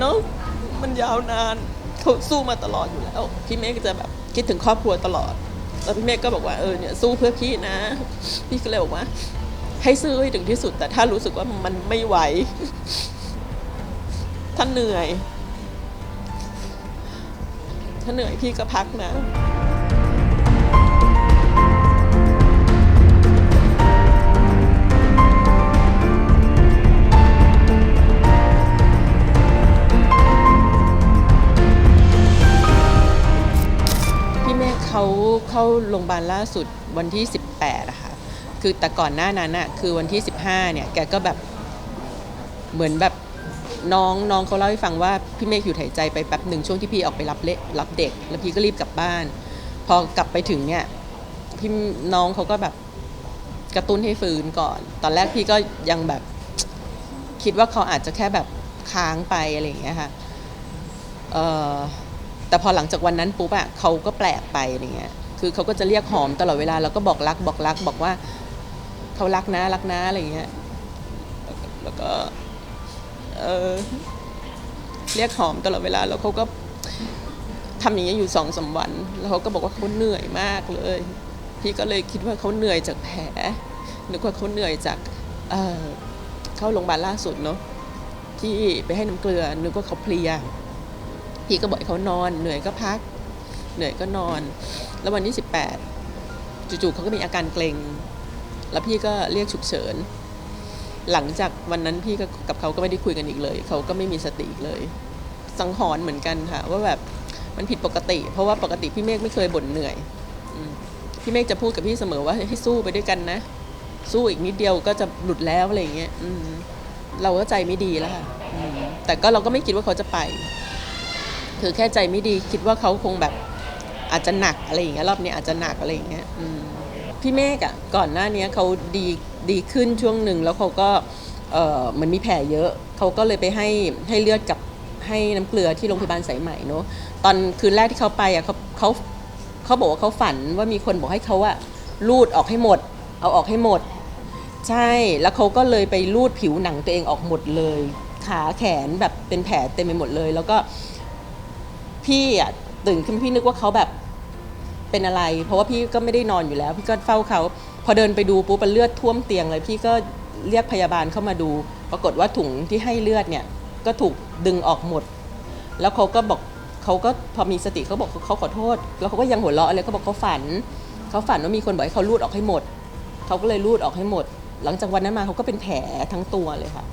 เนาะมันยาวนานเขาสู้มาตลอดอยู่แล้ว พี่เมฆก็จะแบบคิดถึงครอบครัวตลอด แล้วพี่เมฆก็บอกว่าเออเนี่ยสู้เพื่อพี่นะ พี่ก็เลยบอกว่า ให้ซื้อให้ถึงที่สุด แต่ถ้ารู้สึกว่ามันไม่ไหวท่านเหนื่อย ถ้าเหนื่อยพี่ก็พักนะ พยาบาลล่าสุดวันที่ 18อะค่ะคือแต่ก่อนหน้านั้นอะคือวันที่ 15เนี่ยแกก็แบบเหมือนแบบน้องน้องเขาเล่าให้ฟังว่าพี่เมฆหยุดหายใจไปแป๊บหนึ่งช่วงที่พี่ออกไปรับเละรับเด็ก แล้วพี่ก็รีบกลับบ้าน พอกลับไปถึงเนี่ยพี่น้องเขาก็แบบกระตุ้นให้ฟื้นก่อน ตอนแรกพี่ก็ยังแบบคิดว่าเขาอาจจะแค่แบบค้างไปอะไรอย่างเงี้ยค่ะแต่พอหลังจากวันนั้นปุ๊บอะเขาก็แปลกไปอะไรเงี้ย คือเขาก็จะเรียกหอมตลอดเวลา แล้วก็บอกรักบอกรัก บอกว่าเขารักนะรักนะอะไรอย่างเงี้ย แล้วก็เออเรียกหอมตลอดเวลา แล้วเขาก็ทำอย่างนี้ยอยู่สองสามวัน แล้วเขาก็บอกว่าเขาเหนื่อยมากเลย พี่ก็เลยคิดว่าเขาเหนื่อยจากแผลนึกว่าเขาเหนื่อยจากเออเข้าโรงพยาบาลล่าสุดเนาะที่ไปให้น้ำเกลือนึกว่าเขาเพลียพี่ก็บอกเขานอน เหนื่อยก็พัก เหนื่อยก็นอน แล้ววันที่ 18 จู่ๆเขาก็มีอาการเกร็ง แล้วพี่ก็เรียกฉุกเฉิน หลังจากวันนั้นพี่ก็กับเขาก็ไม่ได้คุยกันอีกเลย เขาก็ไม่มีสติอีกเลย สังหรณ์เหมือนกันค่ะ ว่าแบบมันผิดปกติ เพราะว่าปกติพี่เมฆไม่เคยบ่นเหนื่อยอพี่เมฆจะพูดกับพี่เสมอว่าให้สู้ไปด้วยกันนะ สู้อีกนิดเดียวก็จะหลุดแล้วอะไรอย่างเงี้ยอืเราก็ใจไม่ดีแล้วค่ะแต่ก็เราก็ไม่คิดว่าเขาจะไป คือแค่ใจไม่ดีคิดว่าเขาคงแบบ อาจจะหนักอะไรอย่างเงี้ยรอบนี้อาจจะหนักอะไรอย่างเงี้ยพี่เมฆอะก่อนหน้านี้เขาดีดีขึ้นช่วงหนึ่งแล้วเขาก็เออเหมันมีแผลเยอะเขาก็เลยไปให้ให้เลือดกับให้น้ำเกลือที่โรงพยาบาลสายใหม่เนอะตอนคืนแรกที่เขาไปอะเขาเขาเขาบอกว่าเขาฝันว่ามีคนบอกให้เขาอะรูดออกให้หมด เอาออกให้หมด ใช่แล้วเขาก็เลยไปรูดผิวหนังตัวเองออกหมดเลย ขาแขนแบบเป็นแผลเต็มไปหมดเลย แล้วก็พี่อะ ตื่นขึ้นพี่นึกว่าเขาแบบเป็นอะไร เพราะว่าพี่ก็ไม่ได้นอนอยู่แล้ว พี่ก็เฝ้าเขาพอเดินไปดูปุ๊บเป็นเลือดท่วมเตียงเลย พี่ก็เรียกพยาบาลเข้ามาดู ปรากฏว่าถุงที่ให้เลือดเนี่ยก็ถูกดึงออกหมด แล้วเขาก็บอกเขาก็พอมีสติเขาบอกเขาขอโทษ แล้วเขาก็ยังหัวเราะอะไรเขาบอกเขาฝันเขาฝันว่ามีคนบอกให้เขารูดออกให้หมดเขาก็เลยรูดออกให้หมด หลังจากวันนั้นมาเขาก็เป็นแผลทั้งตัวเลยค่ะ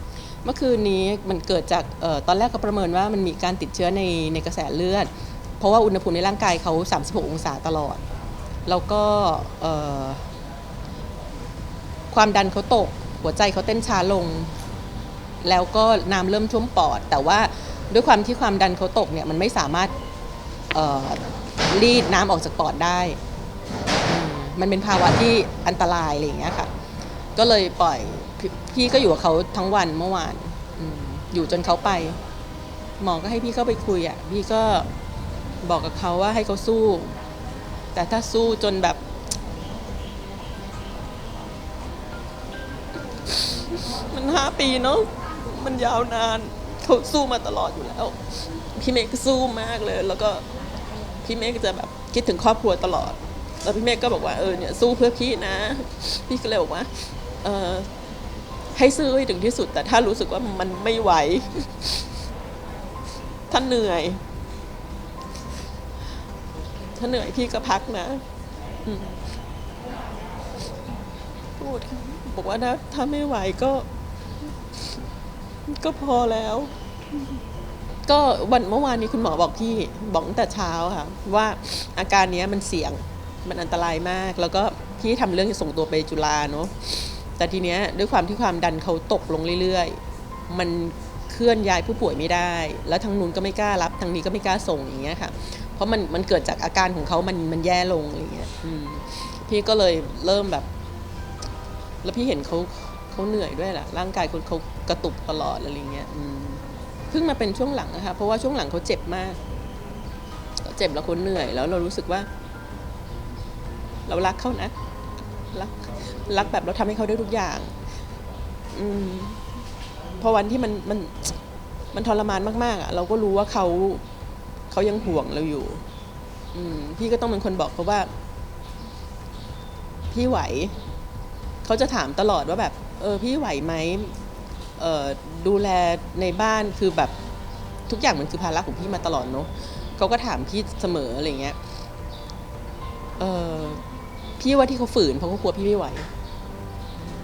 เมื่อคืนนี้มันเกิดจากออตอนแรกก็ประเมินว่ามันมีการติดเชื้อในในกระแสเลือด ราะว่าอุณหภูมิในร่างกายเขา 36 องศาตลอด แล้วก็ความดันเขาตก หัวใจเขาเต้นช้าลง แล้วก็น้ำเริ่มท่วมปอด แต่ว่าด้วยความที่ความดันเขาตกเนี่ยมันไม่สามารถรีดน้ำออกจากปอดได้ มันเป็นภาวะที่อันตรายอะไรอย่างเงี้ยค่ะ ก็เลยปล่อยพี่ก็อยู่กับเขาทั้งวันเมื่อวานอมอยู่จนเขาไป หมอก็ให้พี่เข้าไปคุยอะ พี่ก็ บอกกับเขาว่าให้เขาสู้ แต่ถ้าสู้จนแบบ มันห้าปีเนาะมันยาวนานเขาสู้มาตลอดอยู่แล้ว พี่เมฆก็สู้มากเลย แล้วก็พี่เมฆก็จะแบบคิดถึงครอบครัวตลอด แล้วพี่เมฆก็บอกว่าเออเนี่ยสู้เพื่อพี่นะ พี่ก็เลยบอกว่าเออให้ซื้อให้ถึงที่สุด แต่ถ้ารู้สึกว่ามันไม่ไหวถ้านเหนื่อย ถ้าเหนื่อยพี่ก็พักนะพูดค่ะบอกว่าถ้าถ้าไม่ไหวก็ ก็พอแล้ว ก็วันเมื่อวานนี้คุณหมอบอกพี่บอกตั้งแต่เช้าค่ะ ว่าอาการนี้มันเสี่ยงมันอันตรายมาก แล้วก็พี่ทำเรื่องจะส่งตัวไปจุฬาเนาะแต่ทีเนี้ยด้วยความที่ความดันเขาตกลงเรื่อยๆ มันเคลื่อนย้ายผู้ป่วยไม่ได้ แล้วทางนู้นก็ไม่กล้ารับ ทางนี้ก็ไม่กล้าส่งอย่างเงี้ยค่ะ เพราะมันมันเกิดจากอาการของเขามันมันแย่ลงอะไรเงี้ยพี่ก็เลยเริ่มแบบ แล้วพี่เห็นเขาเขาเหนื่อยด้วยแหละร่างกายเขาเขากระตุกตลอดอะไรเงี้ยเพิ่งมาเป็นช่วงหลังนะคะเพราะว่าช่วงหลังเขาเจ็บมากเจ็บแล้วเขาเหนื่อย แล้วเรารู้สึกว่า เรารักเขานะรักรักแบบเราทำให้เขาได้ทุกอย่าง อืมพอวันที่มันมันมันทรมานมากๆอะเราก็รู้ว่าเขา เขายังห่วงเราอยู่ อืมพี่ก็ต้องเป็นคนบอกเขาว่า พี่ไหว เขาจะถามตลอดว่าแบบ เออ พี่ไหวไหมเออดูแลในบ้านคือแบบทุกอย่างมันคือภาระของพี่มาตลอดเนอะเขาก็ถามพี่เสมออะไรเงี้ยเออพี่ว่าที่เขาฝืนเพราะเขากลัวพี่ไม่ไหว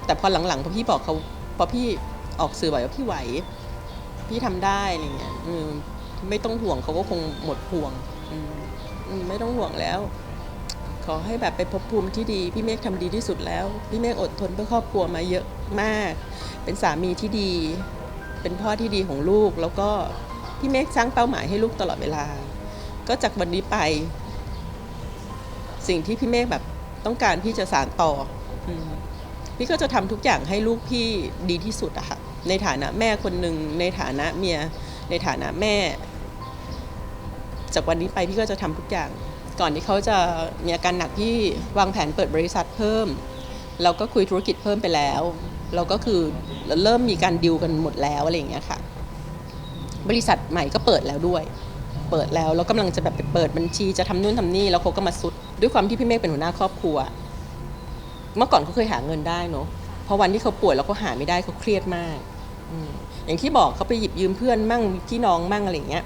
แต่พอหลังๆพอพี่บอกเขาพอพี่ออกสื่อไหวว่าพี่ไหว พี่ทำได้อะไรเงี้ยอืม ไม่ต้องห่วงเขาก็คงหมดห่วงมไม่ต้องห่วงแล้ว ขอให้แบบไปพบภูมิที่ดี พี่เมฆทำดีที่สุดแล้ว พี่เมฆอดทนเพื่อครอบครัวมาเยอะมาก เป็นสามีที่ดี เป็นพ่อที่ดีของลูก แล้วก็พี่เมฆสร้างเป้าหมายให้ลูกตลอดเวลา ก็จากวันนี้ไป สิ่งที่พี่เมฆแบบต้องการพี่จะสานต่ออพี่ก็จะทำทุกอย่างให้ลูกพี่ดีที่สุดอะค่ะในฐานะแม่คนหนึ่งในฐานะเมีย ในฐานะแม่ จากวันนี้ไปพี่ก็จะทำทุกอย่าง ก่อนที่เขาจะมีอาการหนักพี่วางแผนเปิดบริษัทเพิ่ม เราก็คุยธุรกิจเพิ่มไปแล้ว เราก็คือเริ่มมีการดิวกันหมดแล้วอะไรอย่างเงี้ยค่ะ บริษัทใหม่ก็เปิดแล้วด้วย เปิดแล้วแล้วกำลังจะแบบไปเปิดบัญชีจะทำนู่นทำนี่แล้วเขาก็มาสุด ด้วยความที่พี่เมฆเป็นหัวหน้าครอบครัว เมื่อก่อนเขาเคยหาเงินได้เนาะพอวันที่เขาป่วยแล้วเขาหาไม่ได้เขาเครียดมากอืมอย่างที่บอกเขาไปหยิบยืมเพื่อนมั่งพี่น้องมั่งอะไรอย่างเงี้ย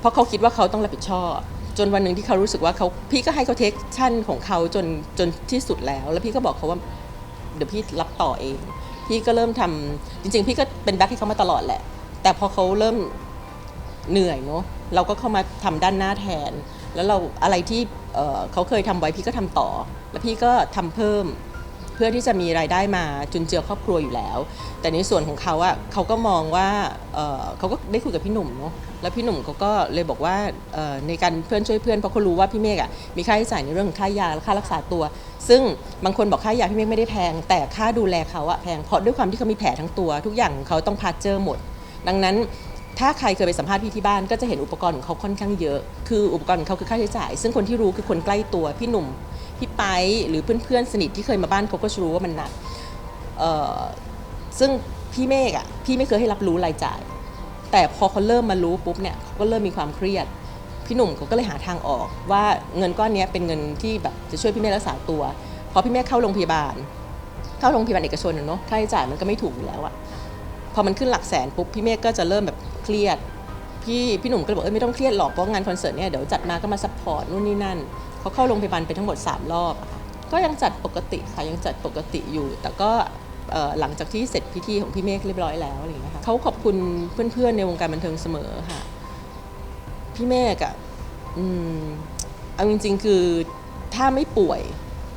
เพราะเขาคิดว่าเขาต้องรับผิดชอบ จนวันหนึ่งที่เขารู้สึกว่าเขาพี่ก็ให้เขาเทคชั่นของเขาจนจนที่สุดแล้ว แล้วพี่ก็บอกเขาว่าเดี๋ยวพี่รับต่อเอง พี่ก็เริ่มทำจริง ๆ พี่ก็เป็นแบ็คให้เขามาตลอดแหละ แต่พอเขาเริ่มเหนื่อยเนาะเราก็เข้ามาทำด้านหน้าแทน แล้วเราอะไรที่เเขาเคยทำไว้พี่ก็ทำต่อ แล้วพี่ก็ทำเพิ่มเพื่อที่จะมีรายได้มาจุนเจือครอบครัวอยู่แล้ว แต่ในส่วนของเขาอะเขาก็มองว่าเเขาก็ได้คุยกับพี่หนุ่มเนาะ แล้วพี่หนุ่มเขาก็เลยบอกว่าในการเพื่อนช่วยเพื่อนเพราะเขารู้ว่าพี่เมฆอะมีค่าใช้จ่ายในเรื่องของค่ายาและค่ารักษาตัว ซึ่งบางคนบอกค่ายาพี่เมฆไม่ได้แพง แต่ค่าดูแลเขาอะแพงเพราะด้วยความที่เขามีแผลทั้งตัว ทุกอย่างเขาต้องพาร์เจอร์หมด ดังนั้นถ้าใครเคยไปสัมภาษณ์พี่ที่บ้านก็จะเห็นอุปกรณ์ของเขาค่อนข้างเยอะ คืออุปกรณ์ของเขาคือค่าใช้จ่าย ซึ่งคนที่รู้คือคนใกล้ตัวพี่หนุ่มพี่ไปหรือเพื่อนๆสนิทที่เคยมาบ้านเขาก็จะรู้ว่ามันหนักซึ่งพี่เมฆอะพี่ไม่เคยให้รับรู้รายจ่าย แต่พอเขาเริ่มมารู้ปุ๊บเนี่ยเขาก็เริ่มมีความเครียด พี่หนุ่มเขาก็เลยหาทางออก ว่าเงินก้อนนี้เป็นเงินที่แบบจะช่วยพี่เมฆรักษาตัวพอพี่เมฆเข้าโรงพยาบาล เข้าโรงพยาบาลเอกชนเนาะค่าใช้จ่ายมันก็ไม่ถูกอยู่แล้วอะพอมันขึ้นหลักแสนปุ๊บพี่เมฆก็จะเริ่มแบบเครียดพี่พี่หนุ่มก็บอกเอ้ยไม่ต้องเครียดหรอกเพราะงานคอนเสิร์ตเนี่ยเดี๋ยวจัดมาก็มาซัพพอร์ตนู่นนี่นั่นเขาเข้าโรงพยาบาลไปทั้งหมด 3 รอบ ก็ยังจัดปกติค่ะยังจัดปกติอยู่ แต่ก็ หลังจากที่เสร็จพิธีของพี่เมฆเรียบร้อยแล้วอะไรอย่างเงี้ยค่ะเขาขอบคุณเพื่อนๆในวงการบันเทิงเสมอค่ะ พี่เมฆอะอืมเอาจริง ๆ คือถ้าไม่ป่วย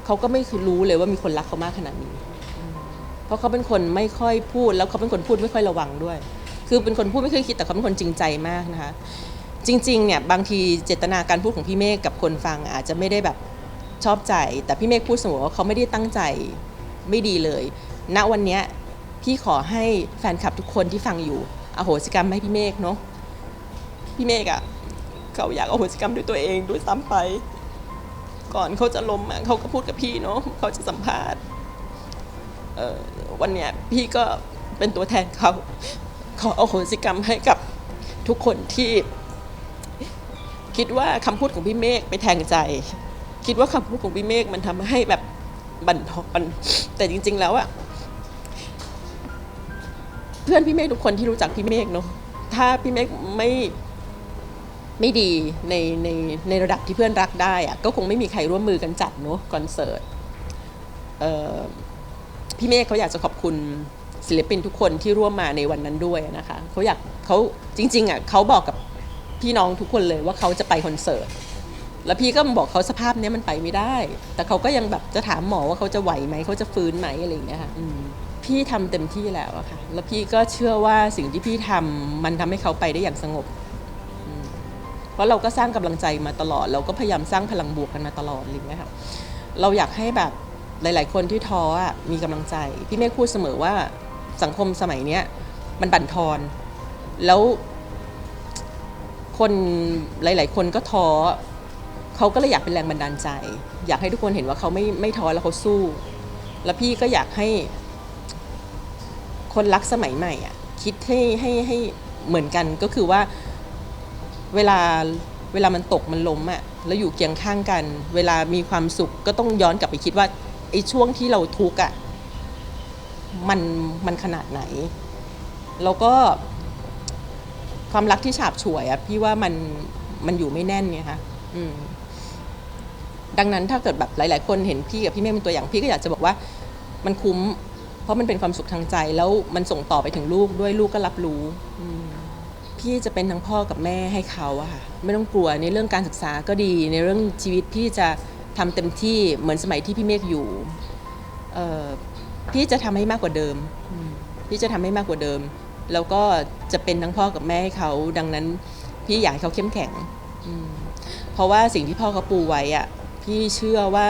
เขาก็ไม่คือรู้เลยว่ามีคนรักเขามากขนาดนี้ เพราะเขาเป็นคนไม่ค่อยพูด แล้วเขาเป็นคนพูดไม่ค่อยระวังด้วย คือเป็นคนพูดไม่เคยคิดแต่เขาเป็นคนจริงใจมากนะคะ จริงๆเนี่ยบางทีเจตนาการพูดของพี่เมฆกับคนฟังอาจจะไม่ได้แบบชอบใจ แต่พี่เมฆพูดเสมอว่าเขาไม่ได้ตั้งใจไม่ดีเลย ณวันนี้พี่ขอให้แฟนคลับทุกคนที่ฟังอยู่อโหสิกรรมให้พี่เมฆเนาะพี่เมฆอะเขาอยากอโหสิกรรมด้วยตัวเองด้วยซ้ำไป ก่อนเขาจะล้มอะเขาก็พูดกับพี่เนาะเขาจะสัมภาษณ์วันเนี้ยพี่ก็เป็นตัวแทนเขาขออโหสิกรรมให้กับทุกคนที่ คิดว่าคำพูดของพี่เมฆไปแทงใจ คิดว่าคำพูดของพี่เมฆมันทำให้แบบบั่นทอนแต่จริง ๆ แล้วอะ เพื่อนพี่เมฆทุกคนที่รู้จักพี่เมฆเนาะถ้าพี่เมฆไม่ไม่ดีในในในระดับที่เพื่อนรักได้อะก็คงไม่มีใครร่วมมือกันจัดเนาะคอนเสิร์ตพี่เมฆเขาอยากจะขอบคุณศิลปินทุกคนที่ร่วมมาในวันนั้นด้วยนะคะเขาอยากเขาจริงๆอะเขาบอกกับพี่น้องทุกคนเลยว่าเขาจะไปคอนเสิร์ตแล้วพี่ก็บอกเขาสภาพเนี้ยมันไปไม่ได้ แต่เขาก็ยังแบบจะถามหมอว่าเขาจะไหวไหมเขาจะฟื้นไหมอะไรอย่างเงี้ยค่ะ พี่ทำเต็มที่แล้วอะค่ะ แล้วพี่ก็เชื่อว่าสิ่งที่พี่ทำมันทำให้เขาไปได้อย่างสงบ เพราะเราก็สร้างกำลังใจมาตลอด เราก็พยายามสร้างพลังบวกกันมาตลอดอะไรอย่างเงี้ยค่ะเราอยากให้แบบหลาย ๆ คนที่ท้ออะมีกำลังใจ พี่เมฆพูดเสมอว่าสังคมสมัยเนี้ยมันบั่นทอน แล้วคนหลาย ๆ คนก็ท้อเขาก็เลยอยากเป็นแรงบันดาลใจ อยากให้ทุกคนเห็นว่าเขาไม่ไม่ท้อแล้วเขาสู้ แล้วพี่ก็อยากให้ คนรักสมัยใหม่อะคิดให้ให้ให้เหมือนกันก็คือว่าเวลาเวลามันตกมันล้มอะแล้วอยู่เคียงข้างกัน เวลามีความสุขก็ต้องย้อนกลับไปคิดว่าไอ้ช่วงที่เราทุกข์อะมันมันขนาดไหน แล้วก็ความรักที่ฉาบฉวยอะพี่ว่ามันมันอยู่ไม่แน่นไงคะอืมดังนั้นถ้าเกิดแบบหลาย ๆ คนเห็นพี่กับพี่เมฆเป็นตัวอย่างพี่ก็อยากจะบอกว่า มันคุ้ม เพราะมันเป็นความสุขทางใจแล้วมันส่งต่อไปถึงลูกด้วยลูกก็รับรู้พี่จะเป็นทั้งพ่อกับแม่ให้เขาอะค่ะไม่ต้องกลัวในเรื่องการศึกษาก็ดี ในเรื่องชีวิตพี่จะทำเต็มที่เหมือนสมัยที่พี่เมฆอยู่พี่จะทำให้มากกว่าเดิมมพี่จะทำให้มากกว่าเดิม แล้วก็จะเป็นทั้งพ่อกับแม่ให้เขาดังนั้น พี่อยากให้เขาเข้มแข็งเพราะว่าสิ่งที่พ่อเขาปูไว้อะพี่เชื่อว่า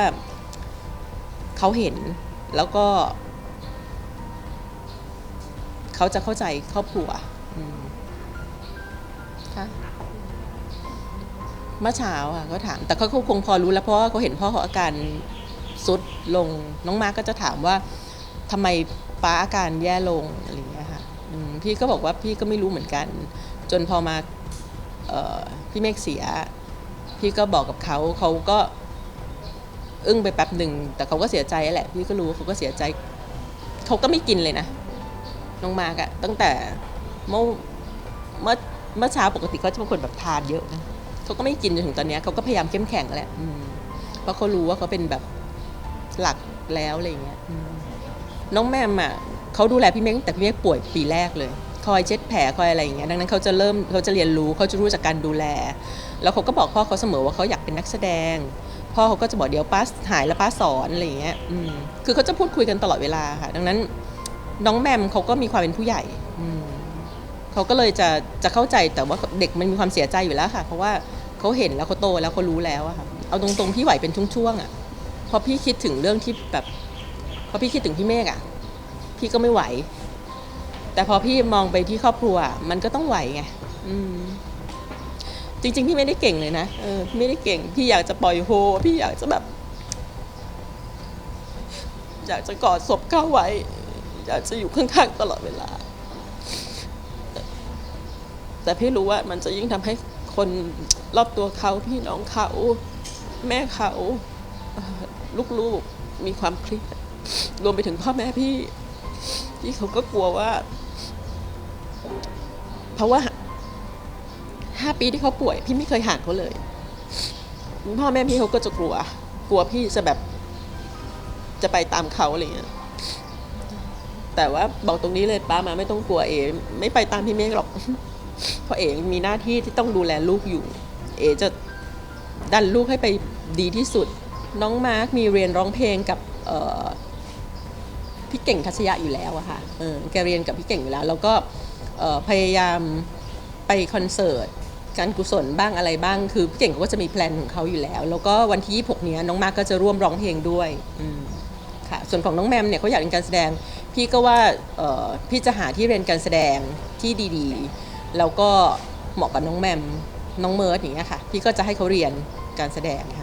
เขาเห็นแล้วก็ เขาจะเข้าใจครอบครัวอืมค่ะเมื่อเช้าอะเขาถาม แต่เขาก็คงพอรู้แล้วเพราะว่าเขาเห็นพ่อเขาอาการสุดลง น้องมาร์กก็จะถามว่าทำไมป้าอาการแย่ลงอะไรอย่างเงี้ยค่ะอืมพี่ก็บอกว่าพี่ก็ไม่รู้เหมือนกัน จนพอมาเอ่อพี่เมฆเสีย พี่ก็บอกกับเขาเขาก็อึ้งไปแป๊บหนึ่งแต่เขาก็เสียใจแหละ พี่ก็รู้ว่าเขาก็เสียใจเขาก็ไม่กินเลยนะ น้องมากอะตั้งแต่เมื่อเมื่อเมื่อเช้าปกติเขาจะเป็นคนแบบทานเยอะนะเขาก็ไม่กินจนถึงตอนเนี้ยเขาก็พยายามเข้มแข็งแหละอืมเพราะเขารู้ว่าเขาเป็นแบบหลักแล้วอะไรอย่างเงี้ยอืมน้องแมมอะเขาดูแลพี่เมฆตั้งแต่พี่เมฆป่วยปีแรกเลย คอยเช็ดแผลคอยอะไรอย่างเงี้ยดังนั้นเขาจะเริ่มเขาจะเรียนรู้เขาจะรู้จากการดูแล แล้วเขาก็บอกพ่อเขาเสมอว่าเขาอยากเป็นนักแสดง พ่อเขาก็จะบอกเดี๋ยวป้าหายแล้วป้าสอนอะไรอย่างเงี้ยอืมคือเขาจะพูดคุยกันตลอดเวลาค่ะ ดังนั้น น้องแมมเขาก็มีความเป็นผู้ใหญ่เขาก็เลยจะจะเข้าใจแต่ว่าเด็กมันมีความเสียใจอยู่แล้วค่ะ เพราะว่าเขาเห็นแล้วเขาโตแล้วเขารู้แล้วอะค่ะเอาตรงๆพี่ไหวเป็นช่วงๆอะพอพี่คิดถึงเรื่องที่แบบพอพี่คิดถึงพี่เมฆอะพี่ก็ไม่ไหว แต่พอพี่มองไปที่ครอบครัว มันก็ต้องไหวไงอืมจริงๆ พี่ไม่ได้เก่งเลยนะเออไม่ได้เก่ง พี่อยากจะปล่อยโฮ พี่อยากจะแบบ อยากจะกอดศพเข้าไว้ อยากจะอยู่ข้างๆตลอดเวลา แต่พี่รู้ว่ามันจะยิ่งทำให้คนรอบตัวเขาพี่น้องเขา แม่เขาลูกๆมีความเครียดรวมไปถึงพ่อแม่พี่ที่เขาก็กลัวว่า เพราะว่าห้าปีที่เขาป่วย พี่ไม่เคยห่างเขาเลยพ่อแม่พี่เขาก็จะกลัว กลัวพี่จะแบบ จะไปตามเขาอะไรเงี้ย แต่ว่าบอกตรงนี้เลยป้ามาไม่ต้องกลัวเอ ไม่ไปตามพี่เมฆหรอก เพราะเอมีหน้าที่ที่ต้องดูแลลูกอยู่ เอจะดันลูกให้ไปดีที่สุด น้องมาร์คมีเรียนร้องเพลงกับเอพี่เก่งทัศยะอยู่แล้วอะค่ะเออแกเรียนกับพี่เก่งอยู่แล้ว แล้วก็เอพยายามไปคอนเสิร์ตการกุศลบ้างอะไรบ้าง คือพี่เก่งเขาก็จะมีแพลนของเขาอยู่แล้ว แล้วก็วันที่ 26เนี้ยน้องมาร์คก็จะร่วมร้องเพลงด้วยอืมค่ะ ส่วนของน้องแมมเนี่ยเขาอยากเรียนการแสดง พี่ก็ว่าพี่จะหาที่เรียนการแสดงที่ดีๆ แล้วก็เหมาะกับน้องแมมน้องเมิร์ดอย่างเงี้ยค่ะ พี่ก็จะให้เขาเรียนการแสดงค่ะ